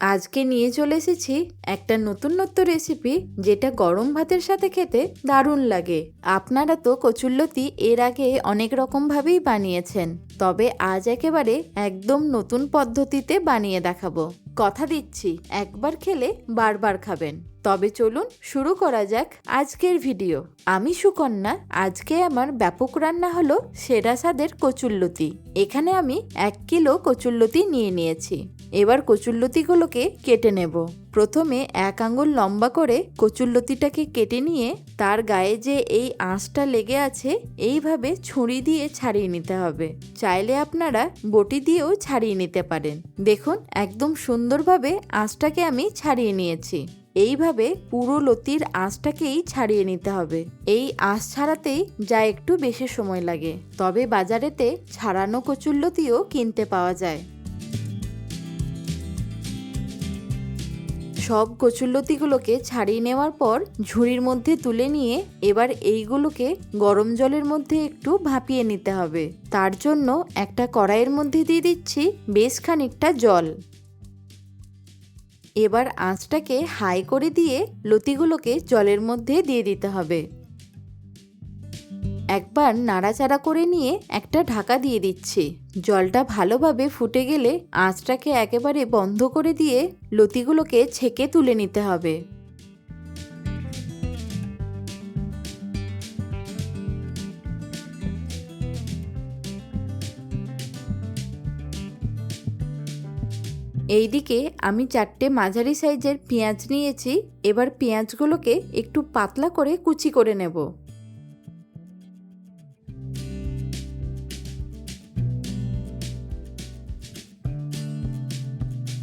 আজকে নিয়ে চলে এসেছি একটা নতুনত্ব রেসিপি যেটা গরম ভাতের সাথে খেতে দারুণ লাগে। আপনারা তো কচুল্লতি এর আগে অনেক রকমভাবেই বানিয়েছেন, তবে আজ একেবারে একদম নতুন পদ্ধতিতে বানিয়ে দেখাবো। কথা দিচ্ছি, একবার খেলে বারবার খাবেন। তবে চলুন শুরু করা যাক আজকের ভিডিও আমি সুকন্যা, আজকে আমার ব্যাপক রান্না হলো সেরা স্বাদের কচুল্লতি এখানে আমি এক কিলো কচুল্লতি নিয়ে নিয়েছি। এবার কচুল্লতিগুলোকে কেটে নেব। প্রথমে এক আঙুল লম্বা করে কচুল্লতিটাকে কেটে নিয়ে তার গায়ে যে এই আঁশটা লেগে আছে, এইভাবে ছুরি দিয়ে ছাড়িয়ে নিতে হবে। চাইলে আপনারা বটি দিয়েও ছাড়িয়ে নিতে পারেন। দেখুন, একদম সুন্দরভাবে আঁশটাকে আমি ছাড়িয়ে নিয়েছি। এইভাবে পুরো লতির আঁশটাকেই ছাড়িয়ে নিতে হবে। এই আঁশ ছাড়াতেই যা একটু বেশি সময় লাগে। তবে বাজারেতে ছাড়ানো কচুল্লতিও কিনতে পাওয়া যায়। সব কচুল্লতিগুলোকে ছাড়িয়ে নেওয়ার পর ঝুড়ির মধ্যে তুলে নিয়ে এবার এইগুলোকে গরম জলের মধ্যে একটু ভাপিয়ে নিতে হবে। তার জন্য একটা কড়াইয়ের মধ্যে দিয়ে দিচ্ছি বেশ খানিকটা জল। এবার আঁচটাকে হাই করে দিয়ে লতিগুলোকে জলের মধ্যে দিয়ে দিতে হবে। একবার নাড়াচাড়া করে নিয়ে একটা ঢাকা দিয়ে দিচ্ছি। জলটা ভালোভাবে ফুটে গেলে আঁচটাকে একেবারে বন্ধ করে দিয়ে লতিগুলোকে ছেঁকে তুলে নিতে হবে। এইদিকে আমি চারটে মাঝারি সাইজের পেঁয়াজ নিয়েছি। এবার পেঁয়াজগুলোকে একটু পাতলা করে কুচি করে নেব।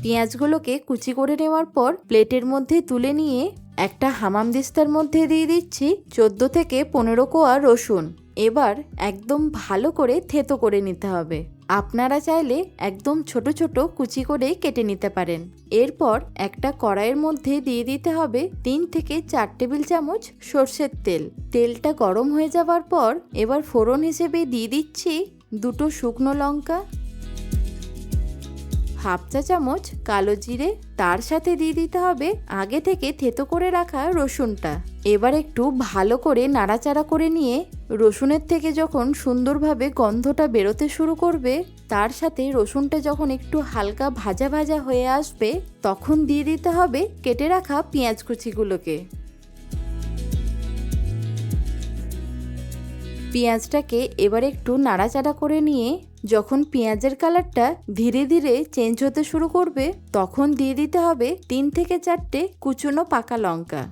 পেঁয়াজগুলোকে কুচি করে নেওয়ার পর প্লেটের মধ্যে তুলে নিয়ে একটা হামাম দিস্তার মধ্যে দিয়ে দিচ্ছি চোদ্দ থেকে পনেরো কোয়া রসুন। এবার একদম ভালো করে থেতো করে নিতে হবে। আপনারা চাইলে একদম ছোট ছোট কুচি করে কেটে নিতে পারেন। এরপর একটা কড়াইয়ের মধ্যে দিয়ে দিতে হবে তিন থেকে চার টেবিল চামচ সর্ষের তেল। তেলটা গরম হয়ে যাওয়ার পর এবার ফোড়ন হিসেবে দিয়ে দিচ্ছি দুটো শুকনো লঙ্কা হাফ চা চামচ কালো জিরে, তার সাথে দিয়ে দিতে হবে আগে থেকে থেতো করে রাখা রসুনটা। এবার একটু ভালো করে নাড়াচাড়া করে নিয়ে রসুনের থেকে যখন সুন্দরভাবে গন্ধটা বেরোতে শুরু করবে, তার সাথে রসুনটা যখন একটু হালকা ভাজা ভাজা হয়ে আসবে, তখন দিয়ে দিতে হবে কেটে রাখা পেঁয়াজ কুচিগুলোকে। পেঁয়াজটাকে এবার একটু নাড়াচাড়া করে নিয়ে যখন পেঁয়াজের কালারটা ধীরে ধীরে চেঞ্জ হতে শুরু করবে, তখন দিয়ে দিতে হবে তিন থেকে চারটে কুচনো পাকা লঙ্কা।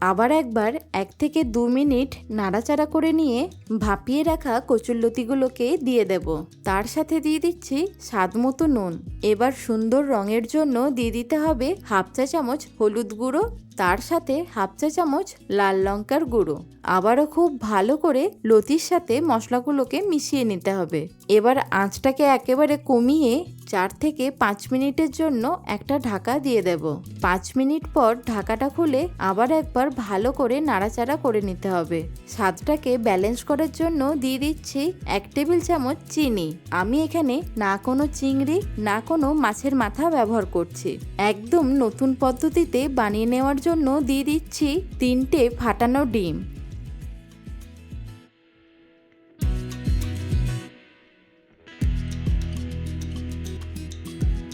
আবার একবার এক থেকে দু মিনিট নাড়াচাড়া করে নিয়ে ভাপিয়ে রাখা কচুল্লতিগুলোকে দিয়ে দেব। তার সাথে দিয়ে দিচ্ছি স্বাদ মতো নুন। এবার সুন্দর রঙের জন্য দিয়ে দিতে হবে হাফ চা চামচ হলুদ গুঁড়ো তার সাথে হাফ চা চামচ লাল লঙ্কার গুঁড়ো। আবারও খুব ভালো করে লতির সাথে মশলাগুলোকে মিশিয়ে নিতে হবে। এবার আঁচটাকে একেবারে কমিয়ে চার থেকে পাঁচ মিনিটের জন্য একটা ঢাকা দিয়ে দেব। পাঁচ মিনিট পর ঢাকাটা খুলে আবার একবার ভালো করে নাড়াচাড়া করে নিতে হবে। স্বাদটাকে ব্যালেন্স করার জন্য দিয়ে দিচ্ছি এক টেবিল চামচ চিনি। আমি এখানে না কোনো চিংড়ি, না কোনো মাছের মাথা ব্যবহার করছি। একদম নতুন পদ্ধতিতে বানিয়ে নেওয়ার জন্য দিয়ে দিচ্ছি তিনটে ফাটানো ডিম।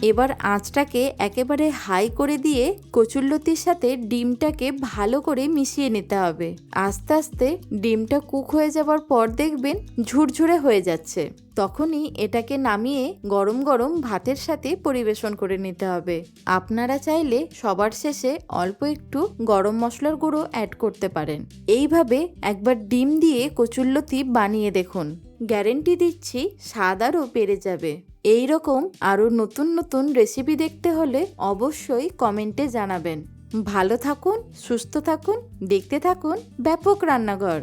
এবার আঁচটাকে একেবারে হাই করে দিয়ে কচুল্লতির সাথে ডিমটাকে ভালো করে মিশিয়ে নিতে হবে। আস্তে আস্তে ডিমটা কুক হয়ে যাওয়ার পর দেখবেন ঝুরঝুরে হয়ে যাচ্ছে। তখনই এটাকে নামিয়ে গরম গরম ভাতের সাথে পরিবেশন করে নিতে হবে। আপনারা চাইলে সবার শেষে অল্প একটু গরম মশলার গুঁড়ো অ্যাড করতে পারেন। এইভাবে একবার ডিম দিয়ে কচুল্লতি বানিয়ে দেখুন। গ্যারেন্টি দিচ্ছি, স্বাদ আরও বেড়ে যাবে। এই রকম আরও নতুন নতুন রেসিপি দেখতে হলে অবশ্যই কমেন্টে জানাবেন। ভালো থাকুন, সুস্থ থাকুন, দেখতে থাকুন ব্যাপক রান্নাঘর।